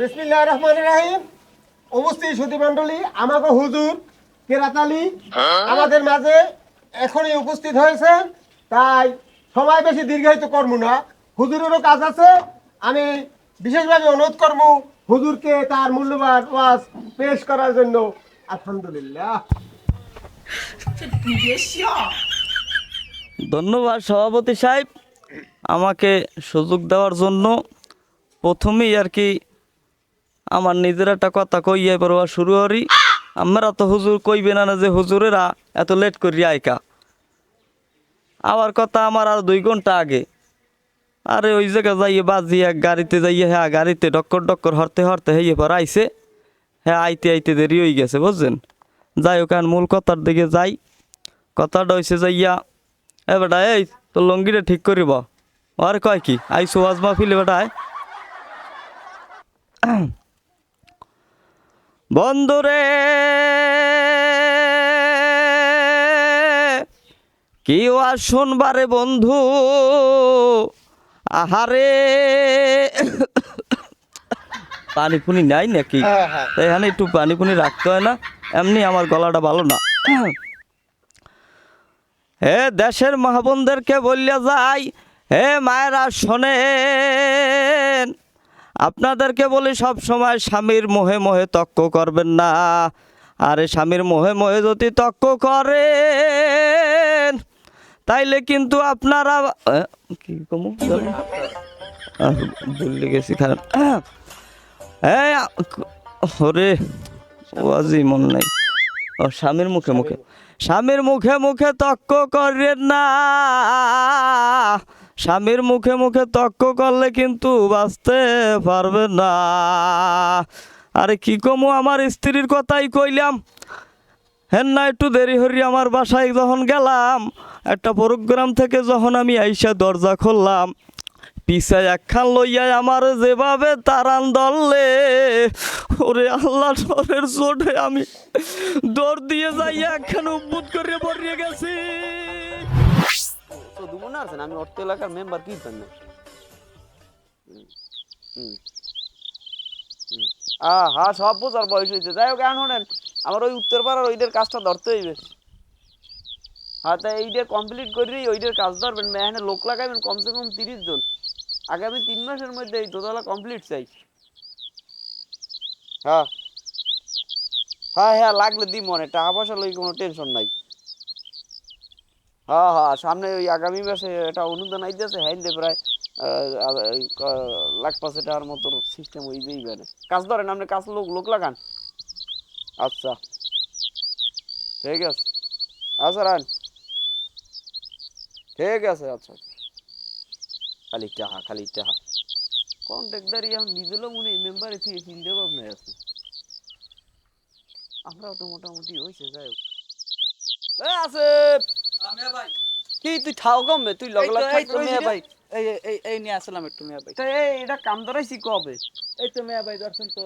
বিসমিল্লাহ রহমান রাহিম। উপস্থিত সুধী মন্ডলী আমাকে হুজুর কেরাত আলী আমাদের মাঝে এখনই উপস্থিত হয়েছে তাই সময় বেশি দীর্ঘায়িত করব না। হুজুরেরও কাজ আছে। আমি বিশেষভাবে অনুরোধ করব হুজুরকে তার মূল্যবান ওয়াজ পেশ করার জন্য। আলহামদুলিল্লাহ। ধন্যবাদ সভাপতি সাহেব। আমাকে সুযোগ দেওয়ার জন্য প্রথমেই আর কি আমার নিজের একটা কথা কইয়া পড়বা শুরু করি। আমরা তো হুজুর কইবে না না যে হুজুরেরা এত লেট করি আইকা। আবার কথা আমার আর দুই ঘণ্টা আগে। আরে ওই জায়গায় যাইয়ে বাজি এক গাড়িতে যাইয়ে হ্যাঁ গাড়িতে ডক্কর ডক্কর হরতে হরতে হেয়ে পর আইসে হ্যাঁ আইতে আইতে দেরি হয়ে গেছে, বুঝছেন? যাই হোক আর মূল কথার দিকে যাই। কথাটা হয়েছে যাইয়া এ বেটা, এই তোর লঙ্গিটা ঠিক করিব? আর কয় কি? আইসো সুয়াজ মাহফিলে বেটায় বন্ধুরে কি আর শুনবারে বন্ধু? আহারে পানি পুনি নাই নাকি? এখানে একটু পানি পুনি রাখতে হয় না এমনি আমার গলাটা ভালো না। হে দেশের মহাবনদেরকে বললে যাই হে মায়েরা শোনেন আপনাদেরকে বলি, সব সময় স্বামীর মোহে মোহে তক্ক করবেন না। আরে স্বামীর মোহে মোহে যদি তক্ক করেন, তাইলে কিন্তু আপনারা কি কমু? ভুলে গেছি খারাপ। এই ওরে, ওয়াজি মন নাই। ও, স্বামীর মুখে মুখে। স্বামীর মুখে মুখে তক্ক করেন না। স্বামীর মুখে মুখে তক্ক করলে কিন্তু বাঁচতে পারবে না। আরে কি কমু, আমার স্ত্রীর কথাই কইলাম। হ্যাঁ না, একটু দেরি হরি আমার বাসায় যখন গেলাম, একটা প্রোগ্রাম থেকে যখন আমি আইসা দরজা খুললাম, পিছায় একখান লইয়া আমার যেভাবে তারান দললে ওরে আল্লাহ সরের চোটে আমি দৌড় দিয়ে যাইয়া একখান উদ্বুত করে পড়িয়ে গেছি। মনে আছেন আমি অর্থ এলাকার মেম্বার কি না হ্যাঁ সব বোঝার বয়স হয়েছে। যাই হোক, এখন আমার ওই উত্তর পাড়ার ওইটার কাজটা ধরতে হইবে। হ্যাঁ তা কমপ্লিট করি ওইটার কাজ ধরবেন। এখানে লোক লাগাইবেন কমসে কম তিরিশ জন। আগামী তিন মাসের মধ্যে এই দোতলা কমপ্লিট চাই। হ্যাঁ। হ্যাঁ হ্যাঁ লাগলে দিই মনে টাকা পয়সা লই কোনো টেনশন নাই। হ্যাঁ হ্যাঁ সামনে ওই আগামী মাসে এটা অনুদান আইতেছে হ্যাঁ দে প্রায় লাখ পাঁচ টাকার মতো সিস্টেম ওই যেই মানে কাজ ধরেন, আপনি কাজ লোক লোক লাগান। আচ্ছা। ঠিক আছে। আচ্ছা রান। ঠিক আছে আচ্ছা। খালি টাহা খালি টাহা। কন্ট্রাক্টারই এখন নিজেরও মনে মেম্বারে থেকে চিন্তা ভাবনায় আছে আমরাও তো মোটামুটি হয়েছে যাই হোক। আছে কি তুই ঠাও কমবে তুই লগ লগ এই তো মিয়া ভাই। এই এই এই নিয়ে আসলাম একটু মিয়া ভাই। তা এই এটা কাম ধরাইছি কবে? এই তো মিয়া ভাই দর্শন তো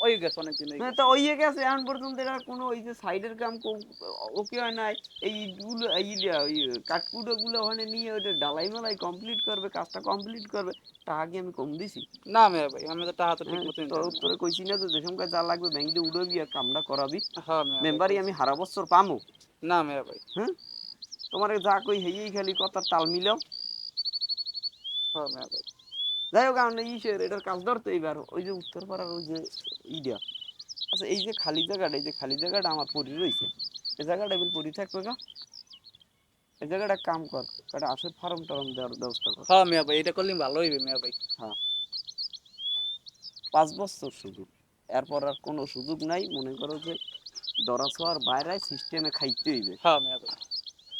ওই গেছে অনেকদিন হয়ে হ্যাঁ তো ওই গেছে এখন পর্যন্ত এটা কোনো ওই যে সাইডের কাম কো- ওকে হয় নাই এই গুলো এই যে- কাঠকুটো গুলো ওখানে নিয়ে ওটা ডালাই মালাই কমপ্লিট করবে কাজটা কমপ্লিট করবে তা আগে আমি কম দিছি। না মিয়া ভাই আমি তো টাকা তো ঠিক হ্যাঁ, মতো তোর তোরে কইছি না যে যেসব কাজ যা লাগবে ব্যাংকে উড়বি আর কামটা করাবি। হ্যাঁ। মেম্বারই আমি হারা বছর পামু। না মিয়া ভাই। হ্যাঁ? তোমার যা কই হেই খালি কথার তাল মিলাও। হ্যাঁ ভাই। যাই হোক আমরা ইসের এটার কাজ ধরতে এইবার। ওই যে উত্তরপাড়ার ওই যে ইডিয়া। আচ্ছা এই যে খালি জায়গাটা এই যে খালি জায়গাটা আমার পরি রয়েছে এই জায়গাটা এবার পরি থাকবে গা। এই জায়গাটা কাম কর একটা আসে ফার্ম টার্ম দেওয়ার ব্যবস্থা কর। হ্যাঁ মিয়া ভাই এটা করলে ভালো হইবে মিয়া ভাই। হ্যাঁ। পাঁচ বছর সুযোগ। এরপর আর কোনো সুযোগ নাই মনে করো যে দরা ছোঁয়ার বাইরে সিস্টেমে খাইতে হইবে। হ্যাঁ মিয়া ভাই।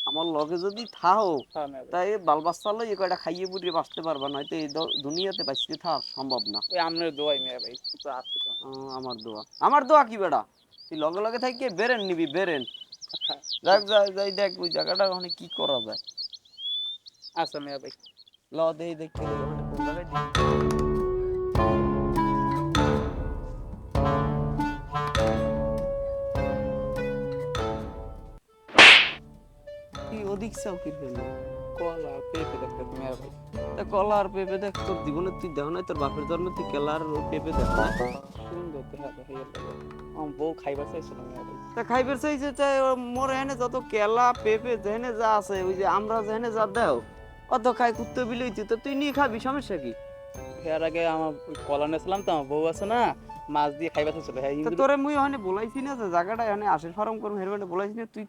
আমার লগে যদি থাও হ্যাঁ তাই বাল বাচ্চা লই কয়টা খাইয়ে পুড়িয়ে বাঁচতে পারবা নয়তো এই দুনিয়াতে বাঁচতে থাকা সম্ভব না। ওই আমনের দোয়াই মিয়া ভাই আমার দোয়া। আমার দোয়া কি বেড়া তুই লগে লগে থাকি বেরেন নিবি বেরেন। হ্যাঁ। যাক যাই যাই দেখ ওই জায়গাটা ওখানে কি করা যায়। আচ্ছা মিয়া ভাই। ল দেই দেখি ওখানে কোন জায়গায় দিই। কি ওদিক চাও কি পেঁপে দেখতে তুমি আর ভাই। তা কলা আর পেঁপে দেখ তোর জীবনে তুই দেখ নাই তোর বাপের জন্মে তুই কেলা আর পেঁপে দেখ না। সুন্দর দেখা দেখা আমার বউ খাইবার চাইছিল তা খাইবার চাইছে তাই মোর এনে যত কেলা পেঁপে যেখানে যা আছে ওই যে আমরা যেখানে যা দেও অত খাই কুত্তে বিলইতি তো তুই নিয়ে খাবি সমস্যা কি? এর আগে আমার কলা নেছিলাম তো আমার বউ আছে না মাছ দিয়ে খাইবার চাইছিল। তোরে মুই ওখানে বলাইছি না যে জায়গাটা এখানে আশের ফার্ম করব হেরবানে বলাইছি না তুই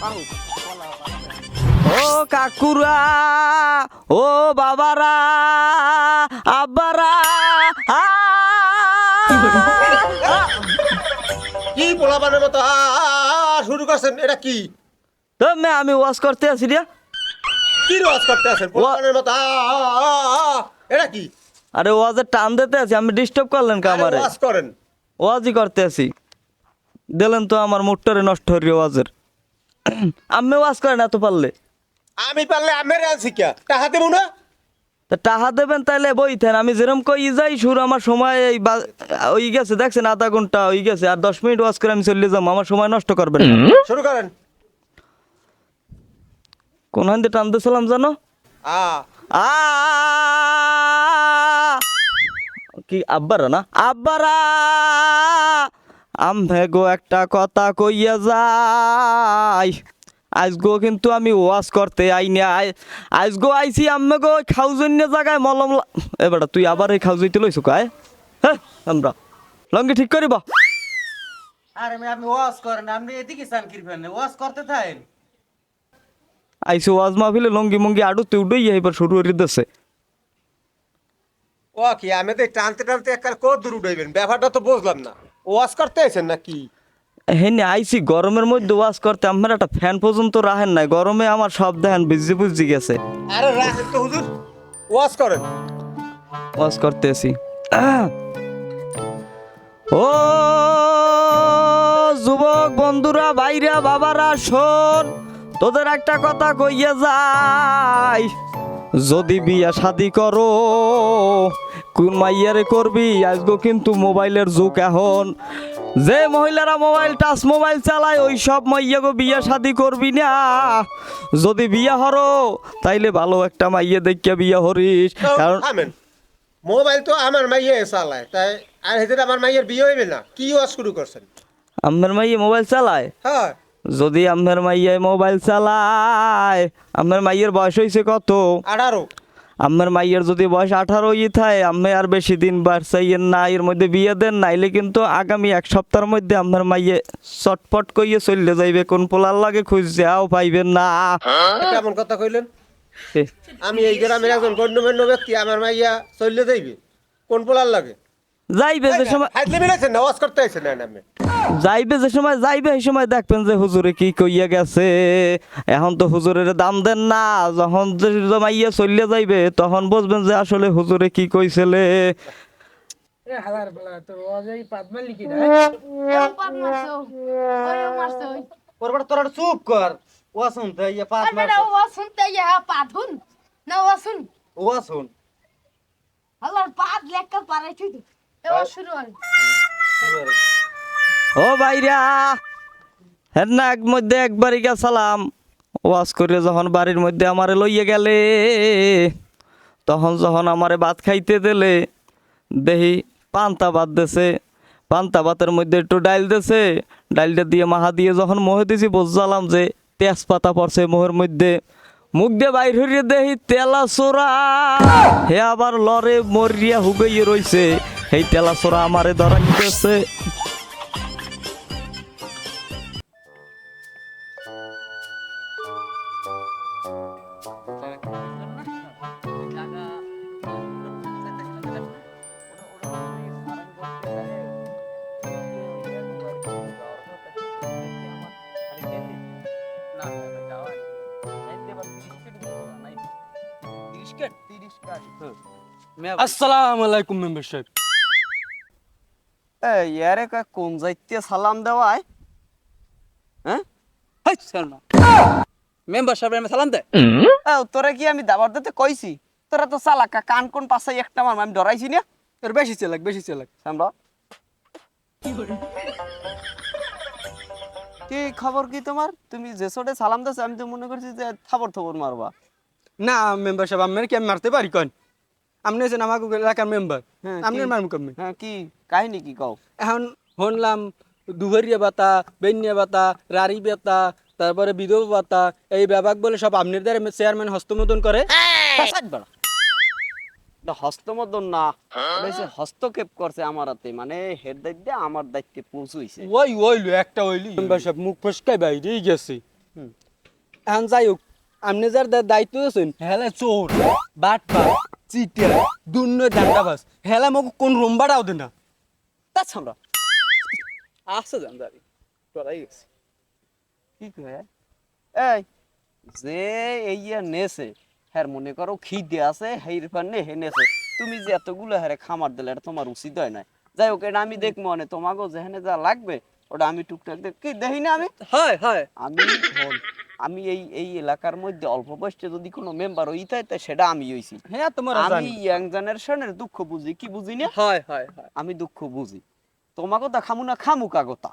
পারো ও কাকুরা ও বাবারা আব্বারা কি পোলাপানের মতো শুরু করছেন এটা কি? তো মে আমি ওয়াশ করতে আছি রে। কি ওয়াশ করতে আছেন পোলাপানের মতো এটা কি? আরে ওয়াজের টান দিতে আছি আমি ডিস্টার্ব করলেন কা আমারে ওয়াজ করেন। ওয়াজই করতে আছি। দিলেন তো আমার মুখটারে নষ্ট হরি ওয়াজের। আমি ওয়াজ করেন এত পারলে? আমি পারলে আমের আনছি কে? টাকা দেবো না? তা টাহা দেবেন তাইলে বইতেন আমি যেরকম কই যাই সুর আমার সময় এই বা- ওই গেছে দেখছেন আধা ঘণ্টা ওই গেছে আর দশ মিনিট ওয়াজ করে আমি চলে যাব আমার সময় নষ্ট করবেন না। শুরু করেন। কোন হান্দি টানতেছিলাম জানো? আ। আ। কি আব্বারা না? আব্বারা। আমভে গো একটা কথা কইয়া যাই। আজ গো কিন্তু আমি ওয়াজ করতে আইনি আই আজগো আইছি আম্মে গো খাউজন্য জায়গায় মলম লা- এ বেটা তুই আবার এই খাউজইতে লইছো কায়? হ্যাঁ আমরা। লঙ্গি ঠিক করিব? আরে আমি ওয়াজ করেন আপনি এদিকে চান কিরফেন ওয়াজ করতে থাকেন আইসো ওয়াজ মাহফিলে লঙ্গি মঙ্গি আডু তুই উডই এবার শুরু করে দিছে। ও কি আমি তো টানতে টানতে একবার কত দূর উঠাইবেন ব্যাপারটা তো বুঝলাম না। ওয়াজ করতে আছেন নাকি? হেনে আইসি গরমের মধ্যে ওয়াশ করতে। আমার একটা ফ্যান পর্যন্ত রাখেন নাই। গরমে আমার সব দেখেন বুঝি বুঝি গেছে। আরে রাখেন তো হুজুর ওয়াজ করেন। ওয়াজ করতেছি ও যুবক বন্ধুরা ভাইরা বাবারা শোন তোদের একটা কথা কইয়া যাই। যদি বিয়া শাদি করো কোন মাইয়ারে করবি আজগো কিন্তু মোবাইলের যুগ এখন। যে মহিলারা মোবাইল টাচ মোবাইল চালায় ওই সব মাইয়াগো বিয়া শাদি করবি না। যদি বিয়া হরো তাইলে ভালো একটা মাইয়া দেখিয়া বিয়া হরিস। কারণ মোবাইল তো আমার মাইয়ে চালায় তাই আর হেদের আমার মাইয়ের বিয়ে হইবে না। কি ওয়াজ শুরু করছেন? আম্মের মাইয়ে মোবাইল চালায়? হ্যাঁ। যদি আম্মের মাইয়ায় মোবাইল চালায় আম্মের মাইয়ের বয়স হয়েছে কত? আঠারো। আম্মের মাইয়ের যদি বয়স আঠারো ই থাকে আম্মে আর বেশি দিন বাড়ছাইয়ের না এর মধ্যে বিয়ে দেন নাইলে কিন্তু আগামী এক সপ্তাহের মধ্যে আম্মের মাইয়ে চটপট কইয়ে চললে যাইবে। কোন পোলার লাগে খুঁজছে আও পাইবেন না। কেমন কথা কইলেন? আমি এই গ্রামের একজন গণ্যমান্য ব্যক্তি আমার মাইয়া চললে যাইবে। কোন পোলার লাগে? যাইবে যে সময় হাইতলে মিলেছেন না ওয়াজ করতে আছেন না আমি যাইবে যে সময় যাইবে সেই সময় দেখবেন যে হুজুরে কি কইয়া গেছে। এখন তো হুজুরের দাম দেন না যখন যে মাইয়া যাইবে তখন বুঝবেন যে আসলে হুজুরে কি কইছিলে। তোরা চুপ কর। শুনতে ইয়ে ও শুনতে ইয়া না ও শুন। ওয়াজ শুন। আল্লাহর পাত লেখা পারে তুই এ ও হয়। ভাইরা হেন এক মধ্যে একবারই গেছিলাম। ওয়াজ করে যখন বাড়ির মধ্যে আমারে লইয়ে গেলে তখন যখন আমারে ভাত খাইতে দিলে দেহি পান্তা ভাত দেছে। পান্তা ভাতের মধ্যে একটু ডাইল দেছে। ডাইলটা দিয়ে মাহা দিয়ে যখন মোহে দিছি বুঝলাম যে তেজপাতা পড়ছে মোহের মধ্যে। মুখ দিয়ে বাইর হইয়ে দেহি তেলা চোরা হে আবার লরে মরিয়া হুগাইয়ে রইছে। সেই তেলা চোরা আমারে ধরা নিতেছে। আসসালামু আলাইকুম মেম্বার ইয়ারে কোন যাইতে সালাম দেওয়ায়? হ্যাঁ? শর্মা। মেম্বার সাহেব আমি সালাম দে। তোরা কি আমি দাবার দিতে কইছি? তোরা তো চালাকা কান কোন পাশে একটা মার আমি ডরাইছি না। তোর বেশি চালাক বেশি চালাক সামরা কি খবর কি তোমার? তুমি যে ছোটে সালাম দাস আমি তো মনে করছি যে থাবর থবর মারবা। না মেম্বার সাহেব আপনার কি আমি মারতে পারি কন আপনি হচ্ছেন আমার এলাকার মেম্বার হ্যাঁ, আপনি কি? মারমু কমবে হ্যাঁ কি? কাহিনী কি কও? এখন শুনলাম দুহরিয়া বাতা বেনিয়া বাতা রারি বাতা তারপরে বিধবা বাতা এই বিভাগ বলে সব আপনার দ্বারা চেয়ারম্যান হস্তমোদন করে। ফাসাদ হস্তমদন না। এটা হস্তক্ষেপ করছে আমার হাতে। মানে হেড দায়িত্বে আমার দায়িত্বে পৌঁছইছে। ওই ওইলো একটা ওইলি মেম্বার সাহেব মুখ ফসকাই বাইরেই গেছে। এখন যাই হোক আপনি যার দায়িত্ব আছেন হেলে চোর বাটপা চিটিয়া হেলে মোক কোন দে না দাঁড়ি চড়াই গেছে। কি কয়? এই যে এইয়া নেছে হ্যার মনে করো খিদে আছে হেইর পান্নে হে নেছে। তুমি যে এতগুলো হ্যারে খামার দিলে এটা তোমার উচিত হয় না যাই হোক এটা আমি দেখব মানে তোমাকে যেখানে যা লাগবে ওটা আমি টুকটাক দেখ কি দেখি না আমি? হয় হয়। আমি আমি এই এই এলাকার মধ্যে অল্প বয়সে যদি কোনো মেম্বার হইতে হয় তা সেটা আমি হইছি। হ্যাঁ তোমার আমি ইয়াং জেনারেশনের দুঃখ বুঝি কি বুঝি না? হয় হয় হয়। আমি দুঃখ বুঝি। তোমার কথা খামু না খামু কাগতা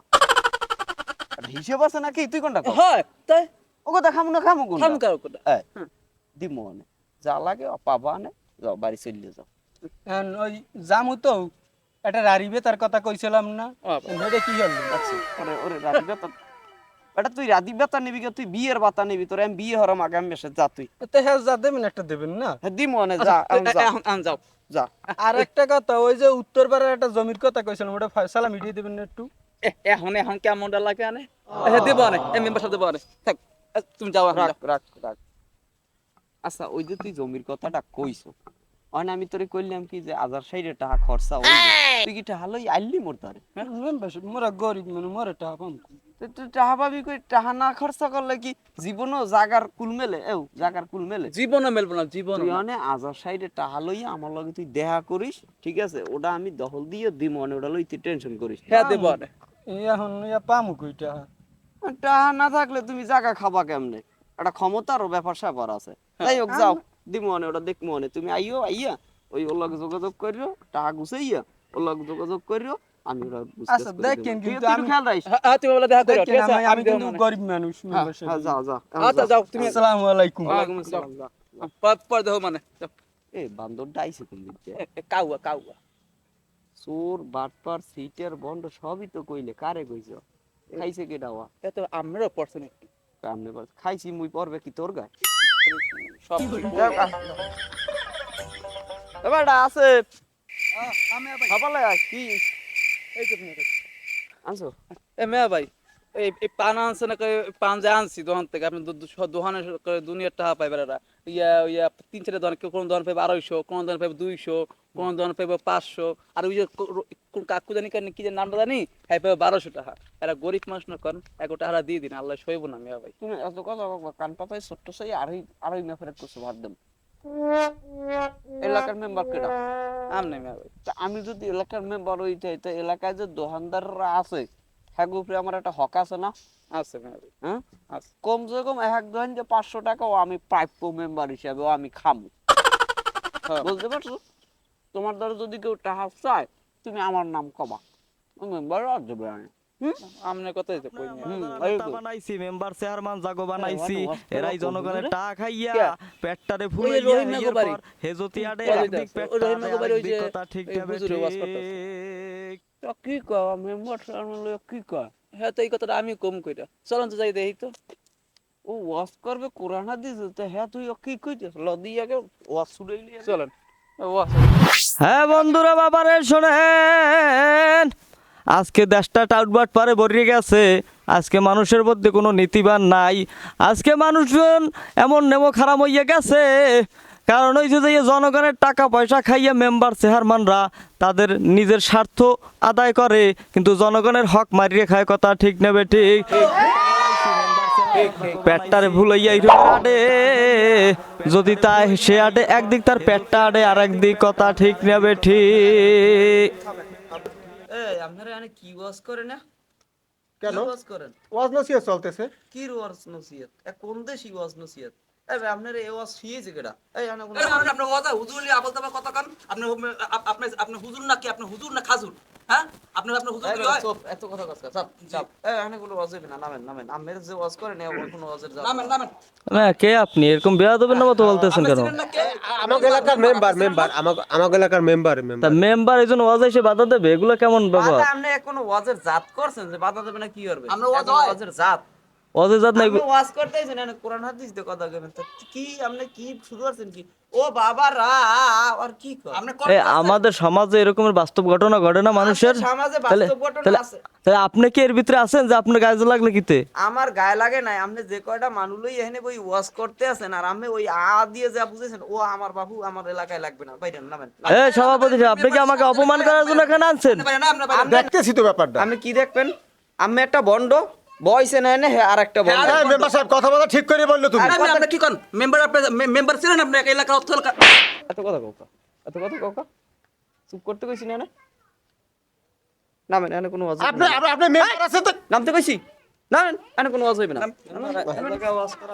হিসেব আছে নাকি? তুই কোনটা? হয় তাই। ও কথা খামু না খামু কোনটা? খাম কোটা এই, দিমু মানে যা লাগে পাবা নে যাও বাড়ি চলে যাও। ওই যামু তো একটা রারিবে তার কথা কইছিলাম না? এটা কি হল? আচ্ছা ওরে ওরে রাতি বেতা এটা তুই রাতি বেতা নিবি কে তুই বিয়ের বাতা নিবি তোর আমি বিয়ে হরাম আগে মেসে যা তুই। তো হ্যাঁ যা দেবেন একটা দেবেন না? হ্যাঁ দিমু মানে যা আচ্ছা, আন যাও। যা। আর একটা কথা ওই যে উত্তর পাড়ার একটা জমির কথা কইছিলাম ওটা ফয়সালা মিটিয়ে দেবেন না একটু? এ, এখন এখন কেমনটা লাগে আনে? হ্যাঁ দেবো আনে মেম্বার সাহেব দেবো আনে। থাক তুমি যাও রাখ রাখ রাখ। আচ্ছা ওই যে তুই জমির কথাটা কইছো অন আমি তোরে কইলাম কি যে আজার সাইডে টাকা খরচা হইবে তুই কি টাকা লই আইলি মোর তারে মোরা গরিব মানে মোরা টাকা পাম। তো তুই টাকা পাবি কই? টাকা না খরচা করলে কি জীবনও জাগার কুল মেলে? এও জাগার কুল মেলে? জীবনও মেলবো না জীবন তুই অনে আজার সাইডে টাকা লইয়া আমার লগে তুই দেখা করিস ঠিক আছে? ওটা আমি দখল দিয়ে দিম অনে ওটা লই তুই টেনশন করিস। হ্যাঁ দেবো এখন ইয়া পামু কই টাকা? টাকা না থাকলে তুমি জায়গা খাবা কেমনে? একটা ক্ষমতারও ব্যাপার স্যাপার আছে যাই হোক যাও। দিমু অনে ওটা দেখমু অনে তুমি আইও আইয়া ওই ওর লগে যোগাযোগ করিও টাকা গুছাইয়া ওর লগে যোগাযোগ করিও আমি ওটা আচ্ছা, দেখেন কিন্তু আমি- খেয়াল রাখিস। হ্যাঁ, তুমি বলে দেখা করো ঠিক আছে? আমি- কিন্তু গরিব মানুষ হ্যাঁ। হ্যাঁ, যাও যাও আচ্ছা যাও। যাও তুমি আসসালামু আলাইকুম। ওয়ালাইকুম আসসালাম। পর পর দেখো মানে। এ বান্দরটা আইছে কোন দিক কাউয়া কাউয়া। চোর বাটপার সিটের বন্ড সবই তো কইলে কারে কইছ? খাইছে কে ডাওয়া এ তো আমরাও পড়ছেন একটু খাইছি মুই পড়বে কি তোর গায়? সব এবারটা আছে। সকালে কি? এই তো আনছো? এ মেয়া ভাই। এই পান আনছে না পান যে আনছি দোকান থেকে। আপনি দোকানে দুনিয়ার টাকা পাইবে এরা। ইয়া ইয়া তিন চারটে দোকান কেউ কোনো দোকান পাইবে আড়াইশো কোনো দোকান পাইবে দুইশো কোনো দোকান পাইবে পাঁচশো। আর ওই যে কাকু জানি কেন কি যে নামটা জানি? হ্যাঁ পাইবে বারোশো টাকা। এরা গরিব মানুষ না করেন এক টাকা দিয়ে দিন আল্লাহ সইব না মেয়া ভাই। তুমি এত কথা কান পাতায় ছোট্ট সেই আড়াই আড়াই ফেরত করছ ভাত দেব। এলাকার মেম্বার আমনে মেয়া ভাই। আমি যদি এলাকার মেম্বার হইতে তো এলাকায় যে দোকানদাররা আছে হ্যাঁ উপরে আমার একটা হক আছে না? আছে হ্যাঁ? কমসে কম এক দোকান যে পাঁচশো টাকাও আমি প্রাপ্য মেম্বার হিসাবে আমি খামু। হ্যাঁ। বুঝতে পারছ? তোমার দ্বারা যদি কেউ টাকা চায় তুমি আমার নাম কবা মেম্বার আর দেবে আমি আমনে কথাই তো কই। বানাইছি মেম্বার চেয়ারম্যান জাগো বানাইছি। ওয়ান ওয়ান এরাই জনগণের টাকা খাইয়া পেটটারে ফুলে রহিম নাগো বাড়ি। আডে একদিক পেটটা কথা ঠিক। ঠিক। তা কি কয় মেম্বার লইয়া কি কয় হ্যাঁ তো এই কথাটা আমি কম কইরা চলুন তো যাই দেখি তো ও ওয়াশ করবে কোরআন হাদিস তো হ্যাঁ তুই ও কি কইছিস লদি আগে ওয়াশ শুনে নিয়ে চলেন। হ্যাঁ বন্ধুরা বাবারে শোনেন। আজকে দেশটা টাউটবাট পারে ভরিয়ে গেছে। আজকে মানুষের মধ্যে কোনো নীতিবান নাই। আজকে মানুষজন এমন নেমো খারাপ হইয়া গেছে। কারণ ওই যে যে জনগণের টাকা পয়সা খাইয়া মেম্বার চেয়ারম্যানরা তাদের নিজের স্বার্থ আদায় করে কিন্তু জনগণের হক মারিয়ে খায় কথা ঠিক নেবে ঠিক। পেটটারে ভুলাইয়া আডে যদি তাই সে আডে একদিক তার পেটটা আডে আর একদিক কথা ঠিক নেবে ঠিক। আপনারা কি ওয়াজ করে না? কেন? ওয়াজ করেন? ওয়াজ নসিহত চলতেছে। কি ওয়াজ নসিহত? এ কোন দেশি ওয়াজ নসিহত? আপনারা এই ওয়াজ শিয়েছে কেডা? এই আপনার কথা হুজুর আবল তাবল কথা কান। আপনি আপনি আপনি হুজুর না কি? আপনি হুজুর না খাজুর? হ্যাঁ? আপনার আপনার হুজুর এই কি বেটা, হয় এত কথা কস চাপ, চাপ। এই, এখানে ওয়াজ হইবে না, নামেন, নামেন। আমের যে ওয়াজ করেন, এ কোনো ওয়াজের জাত নামেন নামেন। কে আপনি? এরকম বেয়া দেবেন না মতো বলতেছেন কেন? চিনেন না কে? আমাকে এলাকার মেম্বার মেম্বার আমাকে আমাকে এলাকার মেম্বার মেম্বার মেম্বার এই ওয়াজ এসে বাধা দেবে? এগুলো কেমন আপনি কোনো ওয়াজের জাত করছেন যে বাধা দেবে না কি করবে? আমরা ওয়াজের জাত। ওয়াজের নাই ওয়াজ করতেছেন এনে কোরআন হাদিস দিয়ে কথা কইবেন। কি আপনি কি শুরু করছেন কি? ও বাবা রা আর কি কর? এই আমাদের সমাজে এরকমের বাস্তব ঘটনা ঘটে না মানুষের? সমাজে বাস্তব ঘটনা আছে। তাহলে আপনি কি এর ভিতরে আছেন যে আপনার গায়ে লাগলে কিতে? আমার গায়ে লাগে নাই আপনি যে কয়টা মানুষই এখানে ওই ওয়াজ করতে আছেন আর আমি ওই আ দিয়ে যা বুঝেছেন ও আমার বাবু আমার এলাকায় লাগবে না। বাইরেন নামেন এ সভাপতি সাহেব আপনি কি আমাকে অপমান করার জন্য এখানে আনছেন? না বাইরে দেখতেছি তো ব্যাপারটা। আমি কি দেখবেন? আমি একটা বন্ড বয়সে নেয় না আর একটা হ্যাঁ মেম্বার সাহেব কথা বলা ঠিক করে বলল তুমি। আপনি আপনি কি করেন মেম্বার আপনার মেম্বার ছিলেন আপনি? এক এলাকার অর্থ এলাকা এত কথা কাউকা এত কথা কাউকা চুপ করতে কইছি না। না নামেন এখানে কোনো ওয়াজ আপনি আপনি- আপনি মেম্বার আছে তো? নামতে কইছি? নামেন কোনো ওয়াজ হইবে না।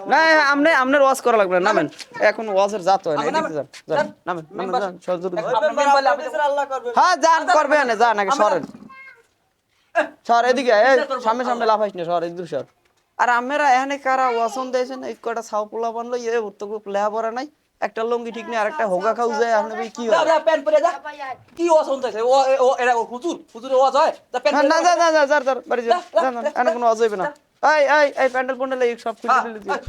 না আমনে আমনের ওয়াজ করা লাগবে না নামেন। এখন ওয়াজের জাত হয় না এদিকে যান যান নামেন নামেন যান সহযোগী হ্যাঁ যান করবে না যান আগে সরেন। সর এদিকে সামনে সামনে লাফাইস না সর এদিকে সর আর আমরা এখানে কারা ওয়াসন দিয়েছেন এই কটা ছাউ পোলা বানলো ইয়ে উত্তর লেহা পড়া নাই। একটা লঙ্গি ঠিক নেই আর একটা হোগা খাও যায় আপনি ভাই কি হয়? প্যান পরে যা। কি ওয়াজ শুনতেছে ও ও এরা ও হুজুর হুজুরের ওয়াজ হয়? তা প্যান না না যা। যা যা যা বাড়ি যা যা না এখানে কোনো ওয়াজ হইবে না। এই এই এই প্যান্ডেল প্যান্ডেল এই সব খুলে দিলে